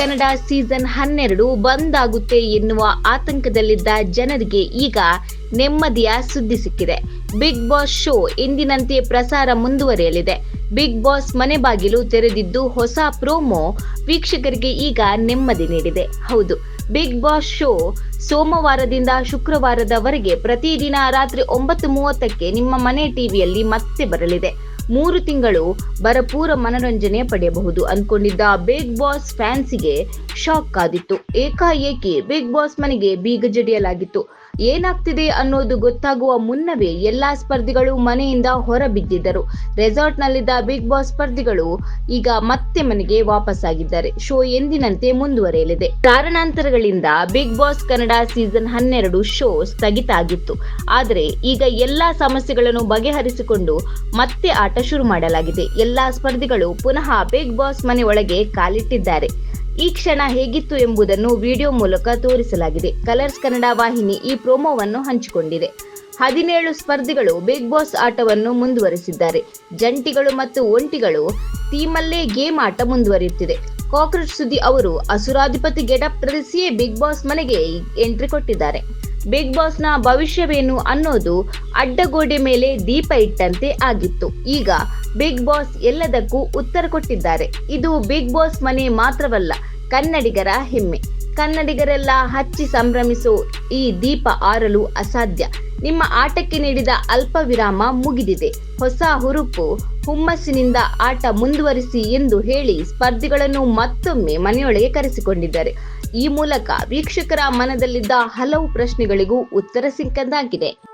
Kannada season ಹನ್ನೆರಡು ಬಂದ್ ಆಗುತ್ತೆ ಎನ್ನುವ ಆತಂಕದಲ್ಲಿದ್ದ ಜನರಿಗೆ ಈಗ ನೆಮ್ಮದಿಯ ಸುದ್ದಿ ಸಿಕ್ಕಿದೆ. ಬಿಗ್ ಬಾಸ್ ಶೋ ಎಂದಿನಂತೆ ಪ್ರಸಾರ ಮುಂದುವರಿಯಲಿದೆ. ಬಿಗ್ ಬಾಸ್ ಮನೆ ಬಾಗಿಲು ತೆರೆದಿದ್ದು ಹೊಸ ಪ್ರೋಮೋ ವೀಕ್ಷಕರಿಗೆ ಈಗ ನೆಮ್ಮದಿ ನೀಡಿದೆ. ಹೌದು, ಬಿಗ್ ಬಾಸ್ ಶೋ ಸೋಮವಾರದಿಂದ ಶುಕ್ರವಾರದವರೆಗೆ ಪ್ರತಿದಿನ ರಾತ್ರಿ ಒಂಬತ್ತು ಮೂವತ್ತಕ್ಕೆ ನಿಮ್ಮ ಮನೆ ಟಿವಿಯಲ್ಲಿ ಮತ್ತೆ ಬರಲಿದೆ. ಮೂರು ತಿಂಗಳು ಭರಪೂರ ಮನರಂಜನೆ ಪಡೆಯಬಹುದು ಅನ್ಕೊಂಡಿದ್ದ ಬಿಗ್ ಬಾಸ್ ಫ್ಯಾನ್ಸಿಗೆ ಶಾಕ್ ಆದಿತ್ತು. ಏಕಾಏಕಿ ಬಿಗ್ ಬಾಸ್ ಮನೆಗೆ ಬೀಗ ಜಡಿಯಲಾಗಿತ್ತು. ಏನಾಗ್ತಿದೆ ಅನ್ನೋದು ಗೊತ್ತಾಗುವ ಮುನ್ನವೇ ಎಲ್ಲಾ ಸ್ಪರ್ಧಿಗಳು ಮನೆಯಿಂದ ಹೊರಬಿದ್ದಿದ್ದರು. ರೆಸಾರ್ಟ್ನಲ್ಲಿದ್ದ ಬಿಗ್ ಬಾಸ್ ಸ್ಪರ್ಧಿಗಳು ಈಗ ಮತ್ತೆ ಮನೆಗೆ ವಾಪಸ್ಸಾಗಿದ್ದಾರೆ. ಶೋ ಎಂದಿನಂತೆ ಮುಂದುವರೆಯಲಿದೆ. ಕಾರಣಾಂತರಗಳಿಂದ ಬಿಗ್ ಬಾಸ್ ಕನ್ನಡ ಸೀಸನ್ ಹನ್ನೆರಡು ಶೋ ಸ್ಥಗಿತ ಆಗಿತ್ತು. ಆದರೆ ಈಗ ಎಲ್ಲಾ ಸಮಸ್ಯೆಗಳನ್ನು ಬಗೆಹರಿಸಿಕೊಂಡು ಮತ್ತೆ ಆಟ ಶುರು ಮಾಡಲಾಗಿದೆ. ಎಲ್ಲಾ ಸ್ಪರ್ಧಿಗಳು ಪುನಃ ಬಿಗ್ ಬಾಸ್ ಮನೆ ಒಳಗೆ ಕಾಲಿಟ್ಟಿದ್ದಾರೆ. ಈ ಕ್ಷಣ ಹೇಗಿತ್ತು ಎಂಬುದನ್ನು ವಿಡಿಯೋ ಮೂಲಕ ತೋರಿಸಲಾಗಿದೆ. ಕಲರ್ಸ್ ಕನ್ನಡ ವಾಹಿನಿ ಈ ಪ್ರೋಮೋವನ್ನು ಹಂಚಿಕೊಂಡಿದೆ. ಹದಿನೇಳು ಸ್ಪರ್ಧಿಗಳು ಬಿಗ್ ಬಾಸ್ ಆಟವನ್ನು ಮುಂದುವರೆಸಿದ್ದಾರೆ. ಜಂಟಿಗಳು ಮತ್ತು ಒಂಟಿಗಳು ಟೀಮಲ್ಲೇ ಗೇಮ್ ಆಟ ಮುಂದುವರಿಯುತ್ತಿದೆ. ಕಾಕ್ರೋಚ್ ಸುದ್ದಿ ಅವರು ಅಸುರಾಧಿಪತಿ ಗೆಟಪ್ ಧರಿಸಿಯೇ ಬಿಗ್ ಬಾಸ್ ಮನೆಗೆ ಎಂಟ್ರಿ ಕೊಟ್ಟಿದ್ದಾರೆ. ಬಿಗ್ ಬಾಸ್ನ ಭವಿಷ್ಯವೇನು ಅನ್ನೋದು ಅಡ್ಡಗೋಡೆ ಮೇಲೆ ದೀಪ ಇಟ್ಟಂತೆ ಆಗಿತ್ತು. ಈಗ ಬಿಗ್ ಬಾಸ್ ಎಲ್ಲದಕ್ಕೂ ಉತ್ತರ ಕೊಟ್ಟಿದ್ದಾರೆ. ಇದು ಬಿಗ್ ಬಾಸ್ ಮನೆ ಮಾತ್ರವಲ್ಲ, ಕನ್ನಡಿಗರ ಹೆಮ್ಮೆ. ಕನ್ನಡಿಗರೆಲ್ಲ ಹಚ್ಚಿ ಸಂಭ್ರಮಿಸೋ ಈ ದೀಪ ಆರಲು ಅಸಾಧ್ಯ. ನಿಮ್ಮ ಆಟಕ್ಕೆ ನೀಡಿದ ಅಲ್ಪ ವಿರಾಮ ಮುಗಿದಿದೆ. ಹೊಸ ಹುರುಪು ಹುಮ್ಮಸ್ಸಿನಿಂದ ಆಟ ಮುಂದುವರಿಸಿ ಎಂದು ಹೇಳಿ ಸ್ಪರ್ಧಿಗಳನ್ನು ಮತ್ತೊಮ್ಮೆ ಮನೆಯೊಳಗೆ ಕರೆಸಿಕೊಂಡಿದ್ದಾರೆ. ಈ ಮೂಲಕ ವೀಕ್ಷಕರ ಮನದಲ್ಲಿದ್ದ ಹಲವು ಪ್ರಶ್ನೆಗಳಿಗೂ ಉತ್ತರ ಸಿಕ್ಕಂತಾಗಿದೆ.